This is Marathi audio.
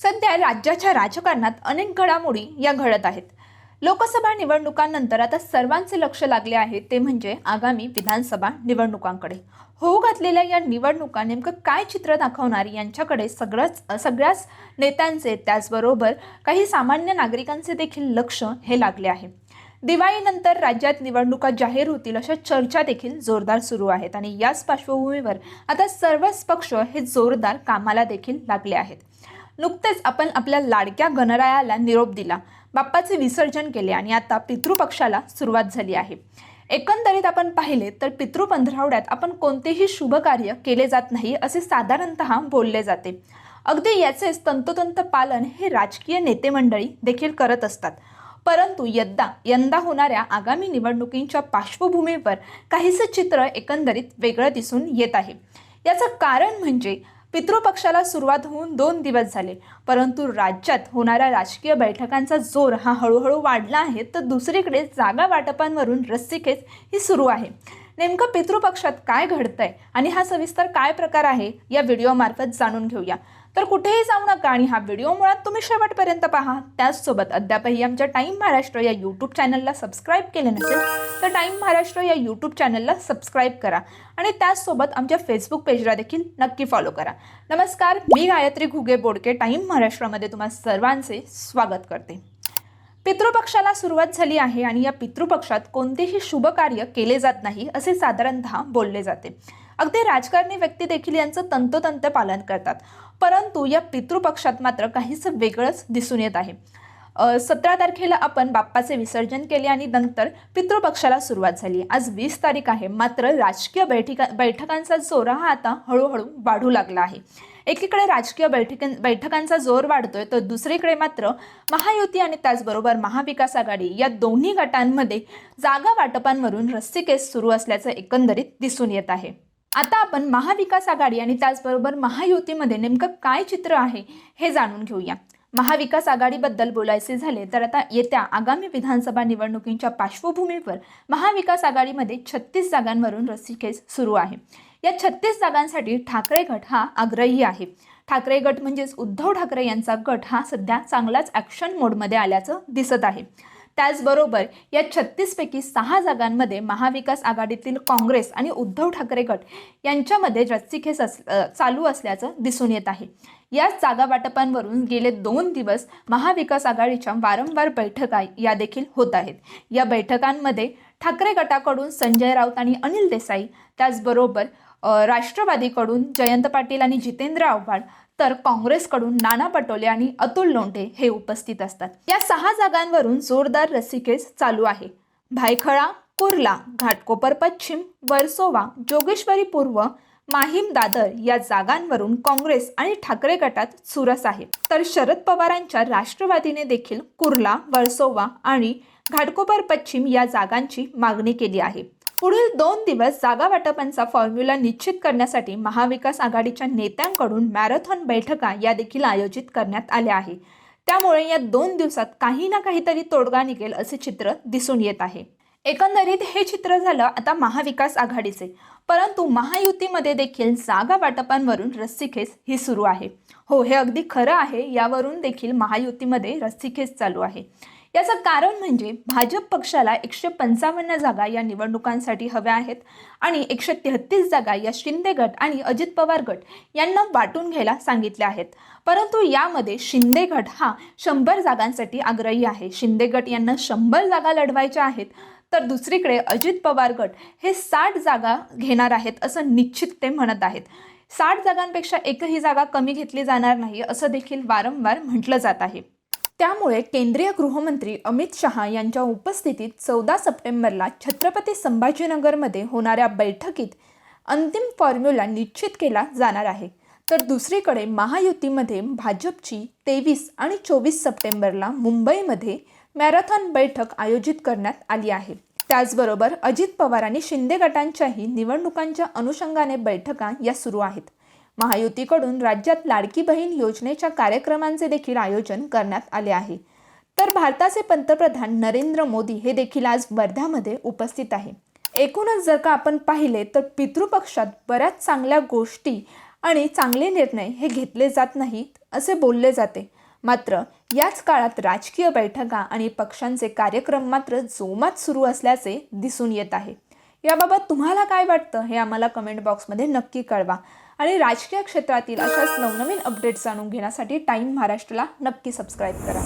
सध्या राज्याच्या राजकारणात अनेक घडामोडी या घडत आहेत. लोकसभा निवडणुकांनंतर आता सर्वांचे लक्ष लागले आहे ते म्हणजे आगामी विधानसभा निवडणुकांकडे. होऊ घातलेल्या या निवडणुका नेमकं काय चित्र दाखवणार यांच्याकडे सगळंच सगळ्याच नेत्यांचे त्याचबरोबर काही सामान्य नागरिकांचे देखील लक्ष हे लागले आहे. दिवाळीनंतर राज्यात निवडणुका जाहीर होतील अशा चर्चा देखील जोरदार सुरू आहेत आणि याच पार्श्वभूमीवर आता सर्वच पक्ष हे जोरदार कामाला देखील लागले आहेत. नुकतेच आपण आपल्या लाडक्या गणरायाला निरोप दिला. बाप्पाचे विसर्जन केले आणि आता पितृपक्षाला सुरुवात झाली आहे. एकंदरीत आपण पाहिले तर पितृ पंधरावड्यात आपण कोणतेही शुभ कार्य केले जात नाही असे साधारणतः बोलले जाते. अगदी याचेच तंतोतंत पालन हे राजकीय नेते मंडळी देखील करत असतात. परंतु यंदा यंदा होणाऱ्या आगामी निवडणुकींच्या पार्श्वभूमीवर काहीसं चित्र एकंदरीत वेगळं दिसून येत आहे. याचं कारण म्हणजे पितृपक्षाला सुरुवात होऊन दोन दिवस झाले. परंतु राज्यात होणाऱ्या राजकीय बैठकांचा जोर हा हळूहळू वाढला आहे. तर दुसरीकडे जागा वाटपांवरून रस्सीखेच ही सुरू आहे. नेमकं पितृपक्षात काय घडतंय आणि हा सविस्तर काय प्रकार आहे या व्हिडिओमार्फत जाणून घेऊया. तर कुठेही जाऊ नका आणि हा व्हिडिओ मुळात तुम्ही शेवटपर्यंत पहा. त्याचसोबत अद्यापही आमच्या टाईम महाराष्ट्र या यूट्यूब चॅनलला सबस्क्राईब केले नसेल तर टाईम महाराष्ट्र या यूट्यूब चॅनलला सबस्क्राईब करा आणि त्याचसोबत आमच्या फेसबुक पेजला देखील नक्की फॉलो करा. नमस्कार मी गायत्री घुगे बोडके टाईम महाराष्ट्रामध्ये तुम्हा सर्वांचे स्वागत करते. पितृपक्षाला सुरुवात झाली आहे आणि या पितृपक्षात कोणतेही शुभ कार्य केले जात नाही असे साधारणतः बोलले जाते. अगदी राजकारणी व्यक्ती देखील यांचं तंतोतंत पालन करतात. परंतु या पितृपक्षात मात्र काहीच वेगळंच दिसून येत आहे. सतरा तारखेला आपण बाप्पाचे विसर्जन केले आणि नंतर पितृपक्षाला सुरुवात झाली. आज वीस तारीख आहे. मात्र राजकीय बैठका बैठकांचा जोर हा आता हळूहळू वाढू लागला आहे. एकीकडे राजकीय बैठक बैठकांचा जोर वाढतोय तर दुसरीकडे मात्र महायुती आणि त्याचबरोबर महाविकास आघाडी या दोन्ही गटांमध्ये जागा वाटपांवरून रस्सीकेस सुरू असल्याचं एकंदरीत दिसून येत आहे. आता आपण महाविकास आघाडी आणि त्याचबरोबर महायुतीमध्ये नेमकं काय चित्र आहे हे जाणून घेऊया. महाविकास आघाडीबद्दल बोलायचे झाले तर आता येत्या आगामी विधानसभा निवडणुकींच्या पार्श्वभूमीवर महाविकास आघाडीमध्ये छत्तीस जागांवरून रस्सीखेच सुरू आहे. या छत्तीस जागांसाठी ठाकरे गट हा आग्रही आहे. ठाकरे गट म्हणजेच उद्धव ठाकरे यांचा गट हा सध्या चांगलाच ॲक्शन मोडमध्ये आल्याचं दिसत आहे. त्याचबरोबर या छत्तीसपैकी सहा जागांमध्ये महाविकास आघाडीतील काँग्रेस आणि उद्धव ठाकरे गट यांच्यामध्ये रस्सीखेस अस चालू असल्याचं दिसून येत आहे. याच जागा वाटपांवरून गेले दोन दिवस महाविकास आघाडीच्या वारंवार बैठका या देखील होत आहेत. या बैठकांमध्ये ठाकरे गटाकडून संजय राऊत आणि अनिल देसाई त्याचबरोबर राष्ट्रवादीकडून जयंत पाटील आणि जितेंद्र आव्हाड तर काँग्रेसकडून नाना पटोले आणि अतुल लोंढे हे उपस्थित असतात. या सहा जागांवरून जोरदार रसिकेस चालू आहे. भायखळा कुर्ला घाटकोपर पश्चिम वर्सोवा जोगेश्वरी पूर्व माहीम दादर या जागांवरून काँग्रेस आणि ठाकरे गटात चुरस आहे. तर शरद पवारांच्या राष्ट्रवादीने देखील कुर्ला वर्सोवा आणि घाटकोपर पश्चिम या जागांची मागणी केली आहे. पुढील दोन दिवस जागा वाटपांचा फॉर्म्युला निश्चित करण्यासाठी महाविकास आघाडीच्या नेत्यांकडून मॅरेथॉन बैठका या देखील आयोजित करण्यात आल्या आहे त्यामुळे या दोन दिवसात काही ना काहीतरी तोडगा निघेल असे चित्र दिसून येत आहे. एकंदरीत हे चित्र झालं आता महाविकास आघाडीचे. परंतु महायुतीमध्ये देखील जागा वाटपांवरून रस्सीखेच ही सुरू आहे. हो हे अगदी खरं आहे. यावरून देखील महायुतीमध्ये रस्सीखेच चालू आहे. याचं कारण म्हणजे भाजप पक्षाला एकशे पंचावन्न जागा या निवडणुकांसाठी हव्या आहेत आणि एकशे तेहतीस जागा या शिंदे गट आणि अजित पवार गट यांना वाटून घ्यायला सांगितल्या आहेत. परंतु यामध्ये शिंदे गट हा शंभर जागांसाठी आग्रही आहे. शिंदे गट यांना शंभर जागा लढवायच्या आहेत तर दुसरीकडे अजित पवार गट हे साठ जागा घेणार आहेत असं निश्चित ते म्हणत आहेत. साठ जागांपेक्षा एकही जागा कमी घेतली जाणार नाही असं देखील वारंवार म्हटलं जात आहे. त्यामुळे केंद्रीय गृहमंत्री अमित शहा यांच्या उपस्थितीत चौदा सप्टेंबरला छत्रपती संभाजीनगरमध्ये होणाऱ्या बैठकीत अंतिम फॉर्म्युला निश्चित केला जाणार आहे. तर दुसरीकडे महायुतीमध्ये भाजपची तेवीस आणि चोवीस सप्टेंबरला मुंबईमध्ये मॅरेथॉन बैठक आयोजित करण्यात आली आहे. त्याचबरोबर अजित पवार आणि शिंदे गटांच्याही निवडणुकांच्या अनुषंगाने बैठका या सुरू आहेत. महायुतीकडून राज्यात लाडकी बहीण योजनेच्या कार्यक्रमांचे देखील आयोजन करण्यात आले आहे. तर भारताचे पंतप्रधान नरेंद्र मोदी हे देखील आज वर्ध्यामध्ये उपस्थित आहे. एकूणच जर का आपण पाहिले तर पितृपक्षात बऱ्याच चांगल्या गोष्टी आणि चांगले निर्णय हे घेतले जात नाहीत असे बोलले जाते. मात्र याच काळात राजकीय बैठका आणि पक्षांचे कार्यक्रम मात्र जोमात सुरू असल्याचे दिसून येत आहे. याबाबत तुम्हाला काय वाटतं हे आम्हाला कमेंट बॉक्समध्ये नक्की कळवा. आणि राजकीय क्षेत्रातील अशाच नवनवीन अपडेट्स जाणून घेण्यासाठी टाईम महाराष्ट्रला नक्की सबस्क्राईब करा.